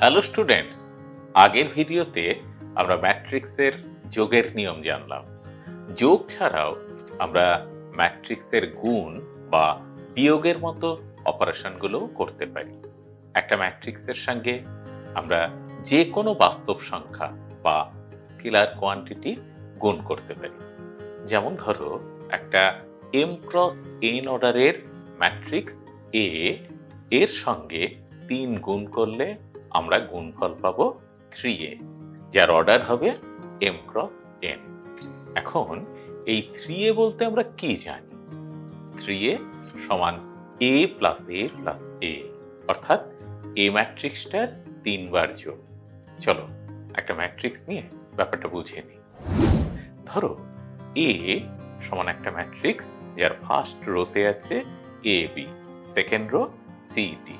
Hello students আগের ভিডিওতে আমরা ম্যাট্রিক্সের যোগের নিয়ম জানলাম। যোগ ছাড়াও আমরা ম্যাট্রিক্সের গুণ বা বিয়োগের মতো অপারেশনগুলো করতে পারি। একটা ম্যাট্রিক্সের সঙ্গে আমরা যে কোনো বাস্তব সংখ্যা বা স্কেলার কোয়ান্টিটি গুণ করতে পারি। যেমন ধরো, একটা এম ক্রস এন অর্ডারের ম্যাট্রিক্স এ এর সঙ্গে তিন গুণ করলে আমরা গুণফল পাবো থ্রি এ, যার অর্ডার হবে এম ক্রস এন এখন এই থ্রি এ বলতে আমরা কি জানি? থ্রি এ সমান এ প্লাস এ প্লাস এ অর্থাৎ এ ম্যাট্রিক্সটার তিনবার যোগ। চলো একটা ম্যাট্রিক্স নিয়ে ব্যাপারটা বুঝে নিই। ধরো এ সমান একটা ম্যাট্রিক্স যার ফার্স্ট রোতে আছে A B second row C D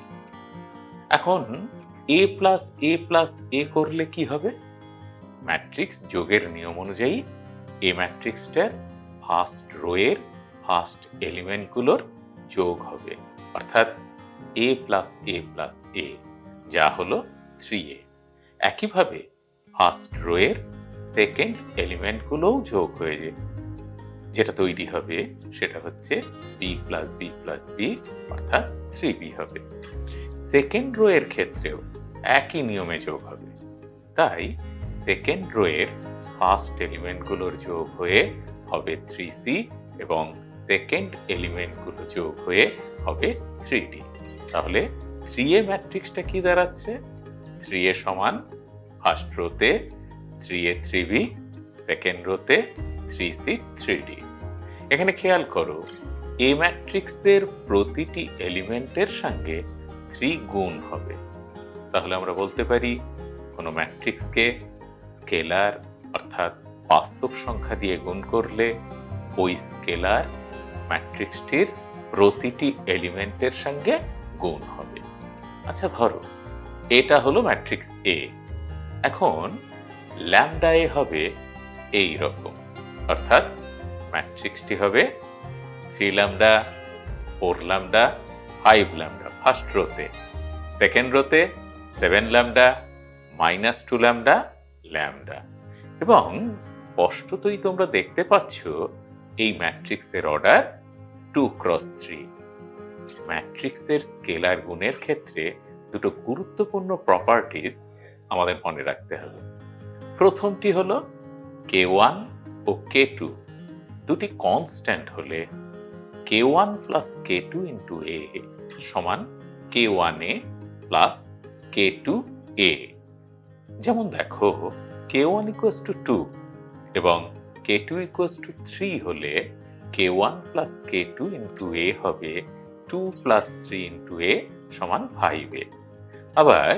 এখন এ প্লাস এ প্লাস এ করলে কি হবে? ম্যাট্রিক্স যোগের নিয়ম অনুযায়ী এ ম্যাট্রিক্সটার ফার্স্ট রোয়ের ফার্স্ট এলিমেন্টগুলোর যোগ হবে। অর্থাৎ এ প্লাস এ প্লাস এ যা হলো থ্রি এ একইভাবে ফার্স্ট রোয়ের সেকেন্ড এলিমেন্টগুলোও যোগ হয়ে যাবে যেটা তৈরি হবে সেটা হচ্ছে B plus B plus B অর্থাৎ থ্রি বি হবে। সেকেন্ড রো এর ক্ষেত্রেও একই নিয়মে যোগ হবে। তাই সেকেন্ড রো এর ফার্স্ট এলিমেন্টগুলোর যোগ হয়ে হবে থ্রি সি এবং সেকেন্ড এলিমেন্টগুলো যোগ হয়ে হবে থ্রি ডি তাহলে থ্রি এ ম্যাট্রিক্সটা কি দাঁড়াচ্ছে? থ্রি এ সমান first রোতে three A three B second রোতে three C three D এখানে খেয়াল করো এ ম্যাট্রিক্সের প্রতিটি এলিমেন্টের সঙ্গে থ্রি গুণ হবে। তাহলে আমরা বলতে পারি কোনো ম্যাট্রিক্সকে স্কেলার অর্থাৎ বাস্তব সংখ্যা দিয়ে গুণ করলে ওই স্কেলার ম্যাট্রিক্সটির প্রতিটি এলিমেন্টের সঙ্গে গুণ হবে। আচ্ছা ধরো, এটা হলো ম্যাট্রিক্স এ এখন ল্যামডা এ হবে এই রকম। অর্থাৎ ম্যাট্রিক্সটি হবে three lambda, four lambda, five lambda first রোতে। Second রোতে seven lambda, minus two lambda lambda. এবং স্পষ্টতই তোমরা দেখতে পাচ্ছ এই ম্যাট্রিক্সের অর্ডার টু ক্রস থ্রি। ম্যাট্রিক্সের স্কেলার গুণের ক্ষেত্রে দুটো গুরুত্বপূর্ণ প্রপার্টিস আমাদের মনে রাখতে হবে। প্রথমটি হলো কে ওয়ান ও কে টু। দুটি কনস্ট্যান্ট হলে K one plus K two into A সমান K one A plus K two A যেমন দেখো K one equals two two এবং K two equals two three হলে K one plus K two into A হবে two plus three into A সমান five A আবার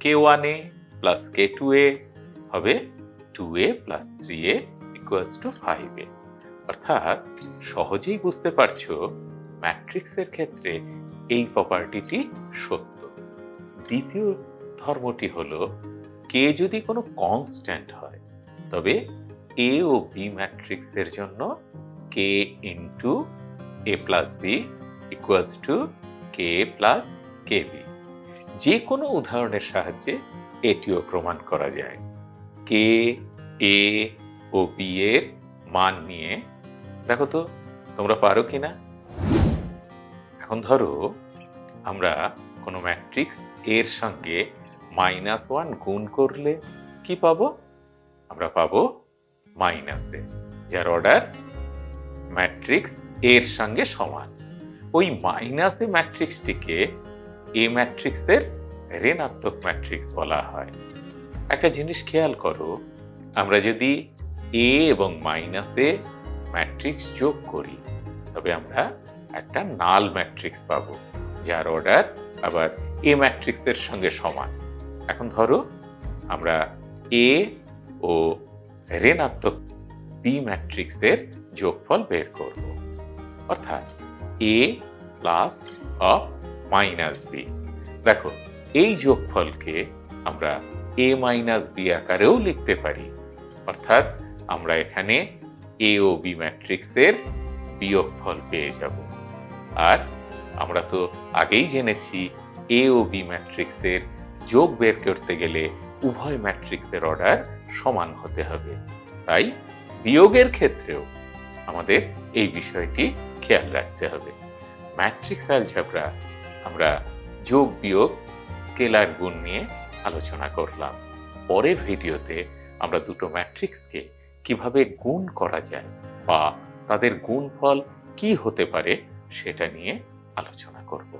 K one A plus K two A হবে two A plus three A equals to five A অর্থাৎ সহজেই বুঝতে পারছ ম্যাট্রিক্সের ক্ষেত্রে এই প্রপার্টিটি সত্য। দ্বিতীয় ধর্মটি হলো, কে যদি কোনো কনস্ট্যান্ট হয়, তবে এ ও বি ম্যাট্রিক্সের জন্য K into A plus B equals to K plus K B যে কোনো উদাহরণের সাহায্যে এটিও প্রমাণ করা যায়। কে এ ও বি এর মান নিয়ে। দেখো তো, তোমরা পারো কি না এখন ধরো, আমরা কোনো ম্যাট্রিক্স এর সঙ্গে মাইনাস ওয়ান গুণ করলে কি পাবো? আমরা পাবো মাইনাসে যার অর্ডার ম্যাট্রিক্স এর সঙ্গে সমান। ওই মাইনাসে ম্যাট্রিক্সটিকে এ ম্যাট্রিক্সের ঋণাত্মক ম্যাট্রিক্স বলা হয়। একটা জিনিস খেয়াল করো, আমরা যদি এ এবং মাইনাসে ম্যাট্রিক্স যোগ করি, তবে আমরা একটা নাল ম্যাট্রিক্স পাবো, যার অর্ডার আবার এ ম্যাট্রিক্সের সঙ্গে সমান। এখন ধরো আমরা এ ও ঋণাত্মক বি ম্যাট্রিক্সের যোগফল বের করব। অর্থাৎ A plus of minus B দেখো, এই যোগফলকে আমরা এ মাইনাস বি আকারেও লিখতে পারি। অর্থাৎ আমরা এখানে এ ও বি ম্যাট্রিক্সের বিয়োগফল পেয়ে যাব। আর আমরা তো আগেই জেনেছি এ ও বি ম্যাট্রিক্সের যোগ বের করতে গেলে উভয় ম্যাট্রিক্সের অর্ডার সমান হতে হবে। তাই বিয়োগের ক্ষেত্রেও আমাদের এই বিষয়টি খেয়াল রাখতে হবে। ম্যাট্রিক্স অ্যালজাবরা আমরা যোগ, বিয়োগ স্কেলার গুণ নিয়ে আলোচনা করলাম। পরের ভিডিওতে আমরা দুটো ম্যাট্রিক্সকে কীভাবে গুণ করা যায় বা তাদের গুণফল কি হতে পারে সেটা নিয়ে আলোচনা করব